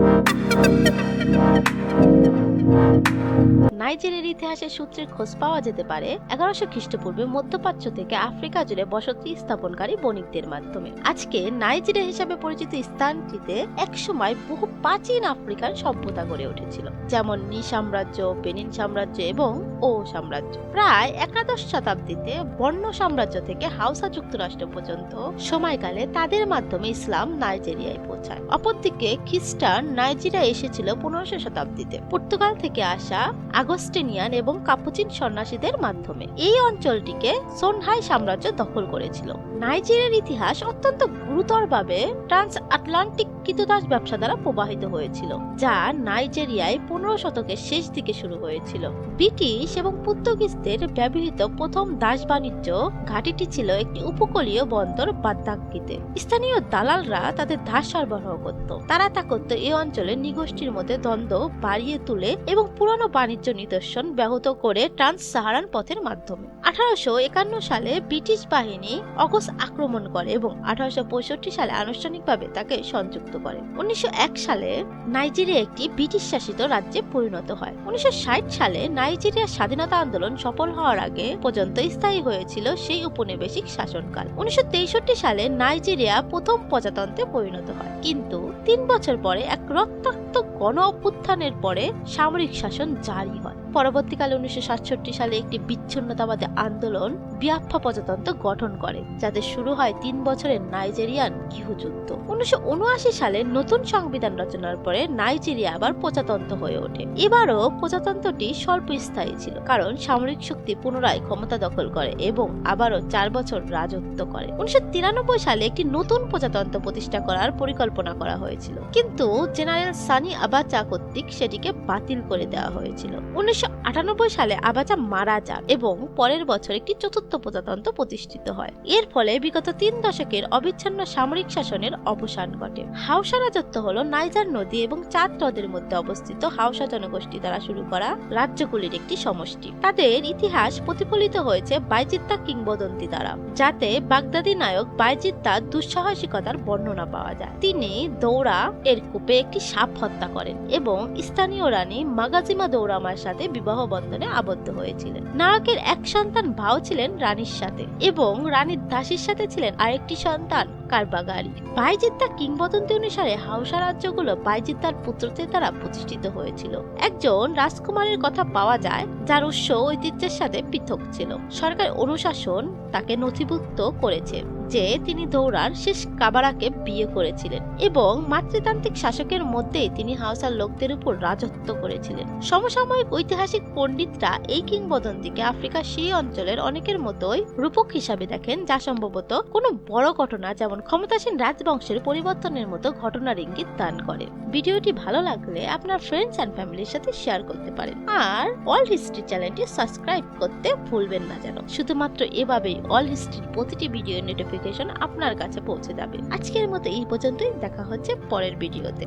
Thank you. নাইজেরিয়ার ইতিহাসের সূত্রের খোঁজ পাওয়া যেতে পারে এগারোশো খ্রিস্টপূর্বে মধ্যপ্রাচ্য থেকে আফ্রিকা জুড়ে বসতি স্থাপনকারী বণিকদের মাধ্যমে। আজকে নাইজেরিয়া হিসাবে পরিচিত স্থানটিতে একসময় বহু প্রাচীন আফ্রিকান সভ্যতা গড়ে উঠেছিল, যেমন নি সাম্রাজ্য, বেনিন সাম্রাজ্য এবং ও সাম্রাজ্য। প্রায় একাদশ শতাব্দীতে বর্ণ সাম্রাজ্য থেকে হাউসা যুক্তরাষ্ট্র পর্যন্ত সময়কালে তাদের মাধ্যমে ইসলাম নাইজেরিয়ায় পৌঁছায়। অপরদিকে খ্রিস্টান নাইজেরিয়া এসেছিল পনেরোশো শতাব্দীতে। পর্তুগাল থেকে আসা আগস্টিনিয়ান এবং কাপুচিন সন্ন্যাসীদের মাধ্যমে। এই অঞ্চলটিকে সোনহাই সাম্রাজ্য দখল করেছিল। নাইজেরিয়ার ইতিহাস অত্যন্ত গুরুতরভাবে ট্রান্স আটলান্টিক কৃতদাস ব্যবসা দ্বারা প্রবাহিত হয়েছিল, যা নাইজেরিয়ায় পনেরো শতকের শেষ দিকে শুরু হয়েছিল। ব্রিটিশ এবং পর্তুগিজদের ব্যবহৃত প্রথম দাস বাণিজ্য ঘাটিটি ছিল একটি উপকূলীয় বন্দর বাদ্দাক্কিতে স্থানীয় দালালরা তাদের দাস সরবরাহ করত। তারা তা করত এই অঞ্চলে নিগোষ্ঠীর মধ্যে দ্বন্দ্ব বাড়িয়ে তুলে এবং পুরনো বাণিজ্য নিদর্শন ব্যাহত করে ট্রান্স সাহারান পথের মাধ্যমে। আঠারোশো একান্ন সালে ব্রিটিশ বাহিনী অগস্ট আক্রমণ করে এবং আঠারোশো পঁয়ষট্টি সালে আনুষ্ঠানিকভাবে তাকে সংযুক্ত করে। উনিশশো এক সালে নাইজেরিয়া একটি ব্রিটিশ শাসিত রাজ্যে পরিণত হয়। উনিশশো ষাট সালে নাইজেরিয়ার স্বাধীনতা আন্দোলন সফল হওয়ার আগে পর্যন্ত স্থায়ী হয়েছিল সেই উপনিবেশিক শাসনকাল। উনিশশো তেষট্টি সালে নাইজেরিয়া প্রথম প্রজাতন্ত্রে পরিণত হয়। কিন্তু তিন বছর পরে এক রক্তাক্ত গণ অভ্যুত্থানের পরে সামরিক শাসন জারি হয়। পরবর্তীকালে উনিশশো সাতষট্টি সালে একটি বিচ্ছিন্নতাবাদী আন্দোলন বিয়াফা প্রজাতন্ত্র গঠন করে, যাতে শুরু হয় তিন বছরের নাইজেরিয়ান গৃহযুদ্ধ। উনিশশো উনআশি সালে নতুন সংবিধান রচনার পরে নাইজেরিয়া আবার প্রজাতন্ত্র হয়ে ওঠে। এবারও প্রজাতন্ত্রটি স্বল্প স্থায়ী ছিল, কারণ সামরিক শক্তি পুনরায় ক্ষমতা দখল করে এবং আবারও চার বছর রাজত্ব করে। উনিশশো তিরানব্বই সালে একটি নতুন প্রজাতন্ত্র প্রতিষ্ঠা করার পরিকল্পনা করা হয়েছিল। কিন্তু জেনারেল সানি আবাচা কর্তৃক সেটিকে বাতিল করে দেওয়া হয়েছিল। উনিশশো আটানব্বই সালে আবাচা মারা যান এবং পরের বছর একটি চতুর্থ প্রজাতন্ত্র প্রতিষ্ঠিত হয়। এর ফলে বিগত তিন দশকের অবিচ্ছিন্ন সামরিক শাসনের অবসান ঘটে। হাউসা রাজত্ব হলো নাইজার নদী এবং চাঁদ হ্রদের মধ্যে অবস্থিত হাউসা জনগোষ্ঠী দ্বারা শুরু করা রাজ্যগুলির একটি সমষ্টি। তাদের ইতিহাস প্রতিফলিত হয়েছে বাইজিত্তা কিংবদন্তি দ্বারা, যাতে বাগদাদি নায়ক বাইজিত্তার দুঃসাহসিকতার বর্ণনা পাওয়া যায়। তিনি দৌড়া এর কূপে একটি সাপ হত্যা করেন এবং স্থানীয় রানী মাগাজিমা দৌরামার সাথে বিবাহ বন্ধনে আবদ্ধ হয়েছিলেন। নায়কের এক সন্তান ভাও ছিলেন রানীর সাথে এবং রানীর দাসীর সাথে ছিলেন আরেকটি সন্তান কারবাগারি বাইজিত্তা কিংবদন্তি অনুসারে হাউসা রাজ্যগুলো বাইজিদ্দার পুত্রদের দ্বারা প্রতিষ্ঠিত হয়েছিল। একজন রাজকুমারের কথা পাওয়া যায়, যার উৎস ঐতিহ্যের সাথে পৃথক ছিল। সরকার অনুশাসন তাকে নথিভুক্ত করেছে, যে তিনি দৌড়ার শেষ কাবারাকে বিয়ে করেছিলেন এবং মাতৃতান্ত্রিক শাসকের মধ্যেই তিনি হাউসার লোকদের উপর রাজত্ব করেছিলেন। সমসাময়িক ঐতিহাসিক পণ্ডিতরা এই কিংবদন্তিকে আফ্রিকার সেই অঞ্চলের অনেকের মতোই রূপক হিসাবে দেখেন, যা সম্ভবত কোনো বড় ঘটনা, যেমন ক্ষমতাসীন রাজবংশের পরিবর্তনের মতো ঘটনার ইঙ্গিত দান করে। ভিডিওটি ভালো লাগলে আপনার ফ্রেন্ডস অ্যান্ড ফ্যামিলির সাথে শেয়ার করতে পারেন। আর অল হিস্ট্রি চ্যানেলটি সাবস্ক্রাইব করতে ভুলবেন না যেন। শুধুমাত্র এভাবেই অল হিস্ট্রির প্রতিটি ভিডিও নোটিফিকেশন আপনার কাছে পৌঁছে যাবে। আজকের মতো এই পর্যন্তই। দেখা হচ্ছে পরের ভিডিওতে